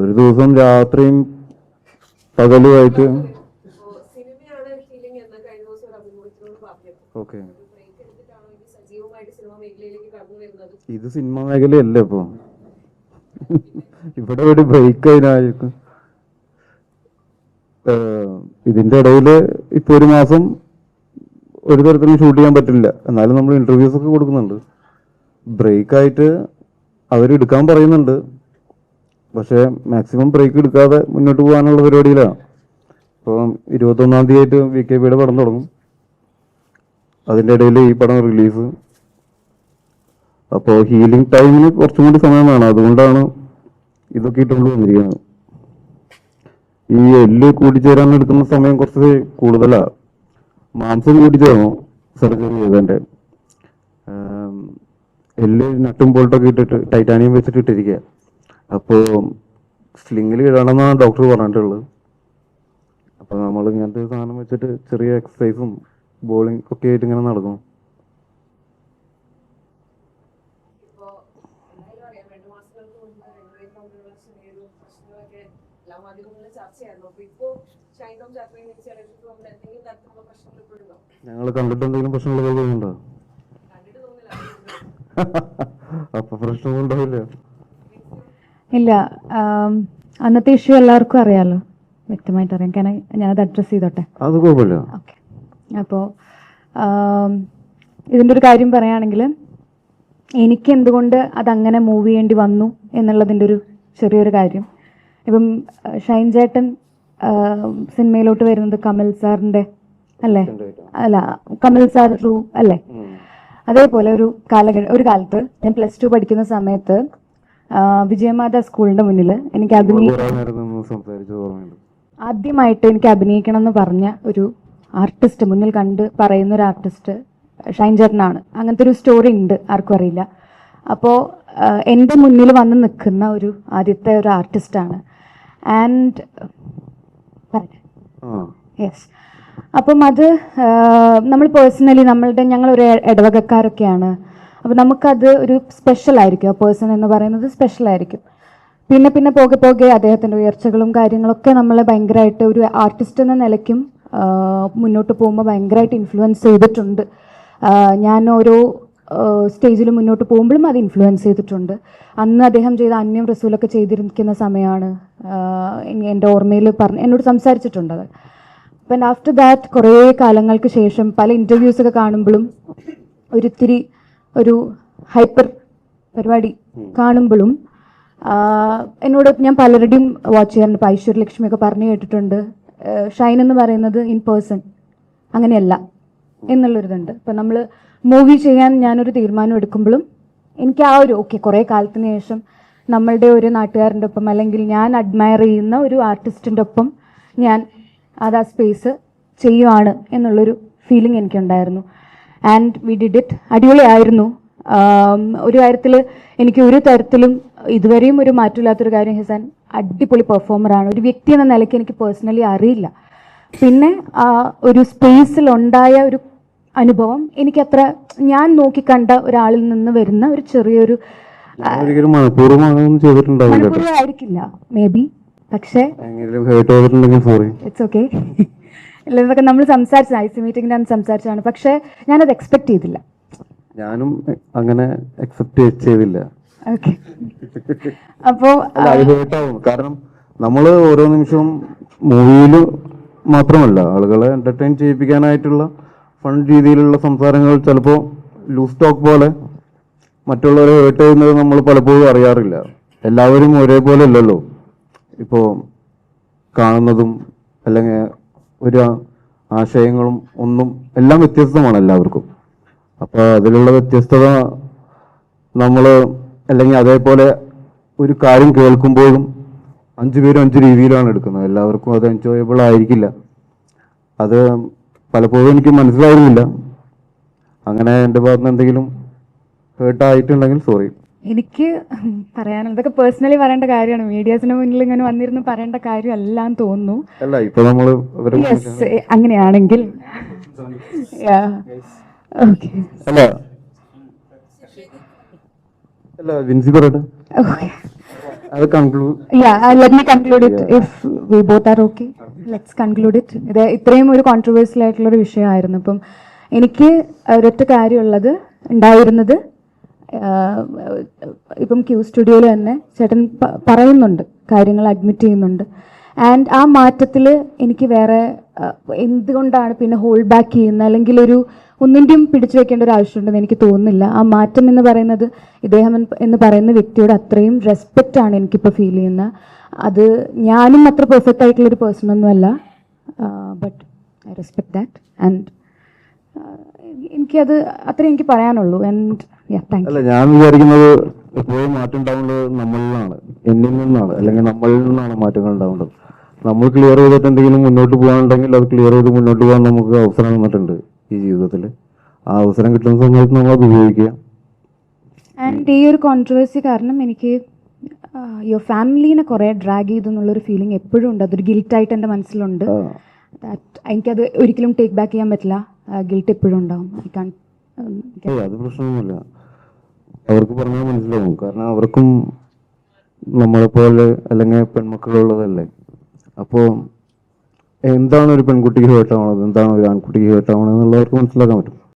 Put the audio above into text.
ഒരു ദിവസം രാത്രിയും പകലുമായിട്ട് ഓക്കെ. ഇത് സിനിമ മേഖലയല്ലേ ഇപ്പോ? ഇവിടെ ഒരു ബ്രേക്ക് അതിനായിരിക്കും. ഇതിന്റെ ഇടയിൽ ഇപ്പൊ ഒരു മാസം ഒരു തരത്തിലും ഷൂട്ട് ചെയ്യാൻ പറ്റില്ല. എന്നാലും നമ്മൾ ഇന്റർവ്യൂസ് ഒക്കെ കൊടുക്കുന്നുണ്ട്. ബ്രേക്ക് ആയിട്ട് അവരെടുക്കാൻ പറയുന്നുണ്ട്. പക്ഷേ മാക്സിമം ബ്രേക്ക് എടുക്കാതെ മുന്നോട്ട് പോകാനുള്ള പരിപാടിയിലാണ്. ഇപ്പം ഇരുപത്തൊന്നാം തീയതി ആയിട്ട് വി കെ പിയുടെ പടം തുടങ്ങും. അതിന്റെ ഇടയിൽ ഈ പടം റിലീസ് അപ്പോൾ ഹീലിംഗ് ടൈമിന് കുറച്ചും കൂടി സമയം വേണം. അതുകൊണ്ടാണ് ഇതൊക്കെ ഇട്ടുകൊണ്ട് വന്നിരിക്കുന്നത്. ഈ എല്ല് കൂടിച്ചേരാൻ എടുക്കുന്ന സമയം കുറച്ച് കൂടുതലാണ് മാംസം കൂടിച്ചേർന്നു സർജറി ചെയ്തതിന്റെ. എല്ല് നട്ടും ബോൾട്ടൊക്കെ ഇട്ടിട്ട് ടൈറ്റാനിയം വെച്ചിട്ട് ഇട്ടിരിക്കുക അപ്പോൾ സ്ലിങ്ങിൽ ഇടണമെന്നാണ് ഡോക്ടർ പറഞ്ഞിട്ടുള്ളത്. അപ്പോൾ നമ്മൾ ഇങ്ങനത്തെ ഒരു സാധനം വെച്ചിട്ട് ചെറിയ എക്സസൈസും ബോളിംഗ് ഒക്കെ ആയിട്ട് ഇങ്ങനെ നടക്കും. ഞങ്ങൾ കണ്ടിട്ട് എന്തെങ്കിലും പ്രശ്നങ്ങളൊക്കെ ഉണ്ടോ അപ്പൊ പ്രശ്നമൊന്നും ഉണ്ടാവില്ല. ഇല്ല അന്നത്തെ ഇഷ്യൂ എല്ലാവർക്കും അറിയാലോ. വ്യക്തമായിട്ട് അറിയാം. കാരണം ഞാനത് അഡ്രസ് ചെയ്തോട്ടെ? അത് കുഴപ്പമില്ല. ഓക്കെ അപ്പോൾ ഇതിന്റെ ഒരു കാര്യം പറയുകയാണെങ്കിൽ എനിക്ക് എന്തുകൊണ്ട് അതങ്ങനെ മൂവ് ചെയ്യേണ്ടി വന്നു എന്നുള്ളതിന്റെ ഒരു ചെറിയൊരു കാര്യം. ഇപ്പം ഷൈൻ ചേട്ടൻ സിനിമയിലോട്ട് വരുന്നത് കമൽ സാറിന്റെ അല്ലേ? അല്ല കമൽ സാർ ത്രൂ അല്ലേ? അതേപോലെ ഒരു കാലഘട്ട ഒരു കാലത്ത് ഞാൻ പ്ലസ് ടു പഠിക്കുന്ന സമയത്ത് വിജയമാത സ്കൂളിന്റെ മുന്നിൽ എനിക്ക് അഭിനയി ആദ്യമായിട്ട് എനിക്ക് അഭിനയിക്കണം എന്ന് പറഞ്ഞ ഒരു ആർട്ടിസ്റ്റ് മുന്നിൽ കണ്ട് പറയുന്ന ഒരു ആർട്ടിസ്റ്റ് ഷൈൻ ചേട്ടനാണ് അങ്ങനത്തെ ഒരു സ്റ്റോറി ഉണ്ട് ആർക്കും അറിയില്ല. അപ്പോൾ എന്റെ മുന്നിൽ വന്ന് നിൽക്കുന്ന ഒരു ആദ്യത്തെ ഒരു ആർട്ടിസ്റ്റാണ് ആൻഡ് യെസ് അപ്പം അത് നമ്മൾ പേഴ്സണലി നമ്മളുടെ ഞങ്ങളൊരു ഇടവകക്കാരൊക്കെയാണ്. അപ്പം നമുക്കത് ഒരു സ്പെഷ്യൽ ആയിരിക്കും. ആ പേഴ്സൺ എന്ന് പറയുന്നത് സ്പെഷ്യൽ ആയിരിക്കും. പിന്നെ പിന്നെ പോകെ പോകെ അദ്ദേഹത്തിന്റെ ഉയർച്ചകളും കാര്യങ്ങളൊക്കെ നമ്മളെ ഭയങ്കരമായിട്ട് ഒരു ആർട്ടിസ്റ്റ് എന്ന നിലയ്ക്കും മുന്നോട്ട് പോകുമ്പോൾ ഭയങ്കരമായിട്ട് ഇൻഫ്ലുവൻസ് ചെയ്തിട്ടുണ്ട്. ഞാൻ ഓരോ സ്റ്റേജിൽ മുന്നോട്ട് പോകുമ്പോഴും അത് ഇൻഫ്ലുവൻസ് ചെയ്തിട്ടുണ്ട്. അന്ന് അദ്ദേഹം ചെയ്ത അന്യം റസൂലൊക്കെ ചെയ്തിരിക്കുന്ന സമയമാണ് എന്റെ ഓർമ്മയിൽ പറഞ്ഞ് എന്നോട് സംസാരിച്ചിട്ടുണ്ട് അത്. അപ്പം ആഫ്റ്റർ ദാറ്റ് കുറേ കാലങ്ങൾക്ക് ശേഷം പല ഇന്റർവ്യൂസൊക്കെ കാണുമ്പോഴും ഒരിത്തിരി ഒരു ഹൈപ്പർ പരിപാടി കാണുമ്പോഴും എന്നോട് ഞാൻ പലരുടെയും വാച്ച് ചെയ്യാറുണ്ട്. ഇപ്പോൾ ഐശ്വര്യലക്ഷ്മിയൊക്കെ പറഞ്ഞു കേട്ടിട്ടുണ്ട്. ഷൈൻ എന്ന് പറയുന്നത് ഇൻ പേഴ്സൺ അങ്ങനെയല്ല എന്നുള്ളൊരിതുണ്ട്. ഇപ്പം നമ്മൾ മൂവി ചെയ്യാൻ ഞാനൊരു തീരുമാനം എടുക്കുമ്പോഴും എനിക്ക് ആ ഒരു ഓക്കെ കുറേ കാലത്തിന് ശേഷം നമ്മളുടെ ഒരു നാട്ടുകാരന്റെ ഒപ്പം അല്ലെങ്കിൽ ഞാൻ അഡ്മയർ ചെയ്യുന്ന ഒരു ആർട്ടിസ്റ്റിന്റെ ഒപ്പം ഞാൻ അത് ആ സ്പേസ് ചെയ്യുവാണ് എന്നുള്ളൊരു ഫീലിംഗ് എനിക്കുണ്ടായിരുന്നു. ആൻഡ് വി ഡിഡ് ഇറ്റ് അടിപൊളിയായിരുന്നു. ഒരു കാര്യത്തിൽ എനിക്ക് ഒരു തരത്തിലും ഇതുവരെയും ഒരു മാറ്റമില്ലാത്തൊരു കാര്യം ഹിസാൻ അടിപൊളി പെർഫോമറാണ് ഒരു വ്യക്തി എന്ന നിലയ്ക്ക് എനിക്ക് പേഴ്സണലി അറിയില്ല. പിന്നെ ഒരു സ്പേസിൽ ഉണ്ടായ ഒരു അനുഭവം എനിക്കത്ര ഞാൻ നോക്കിക്കണ്ട ഒരാളിൽ നിന്ന് വരുന്ന ഒരു ചെറിയൊരു ആയിരിക്കില്ല മേ ബി പക്ഷേ ഇറ്റ്സ് ഓക്കെ ഇതൊക്കെ നമ്മൾ സംസാരിച്ച ഐ സി മീറ്റിംഗിന്റെ അന്ന് സംസാരിച്ചതാണ്. പക്ഷേ ഞാനത് എക്സ്പെക്ട് ചെയ്തില്ല. ഞാനും അങ്ങനെ എക്സെപ്റ്റ് ചെയ്തില്ല. ഓക്കെ അല്ല കാരണം നമ്മൾ ഓരോ നിമിഷവും മൂവിയിൽ മാത്രമല്ല ആളുകളെ എന്റർടൈൻ ചെയ്യിപ്പിക്കാനായിട്ടുള്ള ഫൺ രീതിയിലുള്ള സംസാരങ്ങൾ ചിലപ്പോൾ ലൂസ് ടോക്ക് പോലെ മറ്റുള്ളവരെ ഹേർട്ട് ചെയ്യുന്നത് നമ്മൾ പലപ്പോഴും അറിയാറില്ല. എല്ലാവരും ഒരേപോലെ അല്ലല്ലോ ഇപ്പോൾ കാണുന്നതും അല്ലെങ്കിൽ ഒരു ആശയങ്ങളും ഒന്നും എല്ലാം വ്യത്യസ്തമാണ് എല്ലാവർക്കും. അപ്പോൾ അതിലുള്ള വ്യത്യസ്തത നമ്മൾ അല്ലെങ്കിൽ അതേപോലെ ഒരു കാര്യം കേൾക്കുമ്പോഴും അഞ്ചു പേരും അഞ്ച് രീതിയിലാണ് എടുക്കുന്നത്. എല്ലാവർക്കും അത് എൻജോയബിൾ ആയിരിക്കില്ല. അത് പലപ്പോഴും എനിക്ക് മനസ്സിലാവുന്നില്ല അങ്ങനെ എന്റെ ഭാഗത്ത് നിന്ന് എന്തെങ്കിലും ഹേർട്ടായിട്ടുണ്ടെങ്കിൽ സോറി എനിക്ക് പറയാനുള്ളത് ഇതൊക്കെ പേഴ്സണലി പറയേണ്ട കാര്യമാണ്. മീഡിയാസിന് മുന്നിൽ ഇങ്ങനെ വന്നിരുന്ന് പറയേണ്ട കാര്യമല്ല എന്ന് തോന്നുന്നു. യെസ് അങ്ങനെയാണെങ്കിൽ ഇത്രയും ഒരു കോൺട്രവേഴ്സ്യൽ ആയിട്ടുള്ള ഒരു വിഷയമായിരുന്നു. അപ്പം എനിക്ക് ഒരൊറ്റ കാര്യമുള്ളത് ഉണ്ടായിരുന്നത് ഇപ്പം ക്യൂ സ്റ്റുഡിയോയിൽ തന്നെ ചേട്ടൻ പറയുന്നുണ്ട് കാര്യങ്ങൾ അഡ്മിറ്റ് ചെയ്യുന്നുണ്ട്. ആൻഡ് ആ മാറ്റത്തിൽ എനിക്ക് വേറെ എന്തുകൊണ്ടാണ് പിന്നെ ഹോൾഡ് ബാക്ക് ചെയ്യുന്നത്? അല്ലെങ്കിൽ ഒരു ഒന്നിന്റെയും പിടിച്ചു വെക്കേണ്ട ഒരു ആവശ്യമുണ്ടെന്ന് എനിക്ക് തോന്നുന്നില്ല. ആ മാറ്റം എന്ന് പറയുന്നത് ഇദ്ദേഹം എന്ന് പറയുന്ന വ്യക്തിയോട് അത്രയും റെസ്പെക്റ്റ് ആണ് എനിക്കിപ്പോൾ ഫീൽ ചെയ്യുന്നത് അത് ഞാനും അത്ര പെർഫെക്റ്റ് ആയിട്ടുള്ള ഒരു പേഴ്സൺ ഒന്നുമല്ല. But I respect that and എനിക്കത് അത്രേ എനിക്ക് പറയാനുള്ളൂ. അല്ല ഞാൻ വിചാരിക്കുന്നത് എപ്പോഴും മാറ്റം ഉണ്ടാവുന്നത് നമ്മളിലാണ്. എന്നിൽ നിന്നാണ്. അല്ലെങ്കിൽ നമ്മളിൽ നിന്നാണ് മാറ്റങ്ങൾ ഉണ്ടാവുന്നത്. നമ്മൾ ക്ലിയർ ചെയ്തിട്ട് എന്തെങ്കിലും മുന്നോട്ട് പോകാനുണ്ടെങ്കിൽ അത് ക്ലിയർ ചെയ്ത് മുന്നോട്ട് പോകാൻ നമുക്ക് അവസരം തന്നിട്ടുണ്ട് ഈ ജീവിതത്തിൽ. ആ അവസരം കിട്ടുന്ന സമയത്ത് നമ്മൾ അത് ഉപയോഗിക്കുക ആൻഡ് ഈ ഒരു കോൺട്രവേഴ്സി കാരണം എനിക്ക് യുവർ ഫാമിലീനെ കുറേ ഡ്രാഗ് ചെയ്തു എന്നുള്ളൊരു ഫീലിംഗ് എപ്പോഴും ഉണ്ട്. അതൊരു ഗിൽറ്റായിട്ട് എന്റെ മനസ്സിലുണ്ട്. എനിക്കത് ഒരിക്കലും ടേക്ക് ബാക്ക് ചെയ്യാൻ പറ്റില്ല. ഗിൽറ്റ് എപ്പോഴും ഉണ്ടാവും. ഐ കാൺ അത് പ്രശ്നമൊന്നുമില്ല. അവർക്ക് പറഞ്ഞാൽ മനസ്സിലാവും. കാരണം അവർക്കും നമ്മളെ പോലെ അല്ലെങ്കിൽ പെൺമക്കളുള്ളതല്ലേ. അപ്പോൾ എന്താണ് ഒരു പെൺകുട്ടിക്ക് ഹേർട്ടാവണത് എന്താണ് ഒരു ആൺകുട്ടിക്ക് ഹേർട്ടാവണത് എന്നുള്ളവർക്ക് മനസ്സിലാക്കാൻ പറ്റും.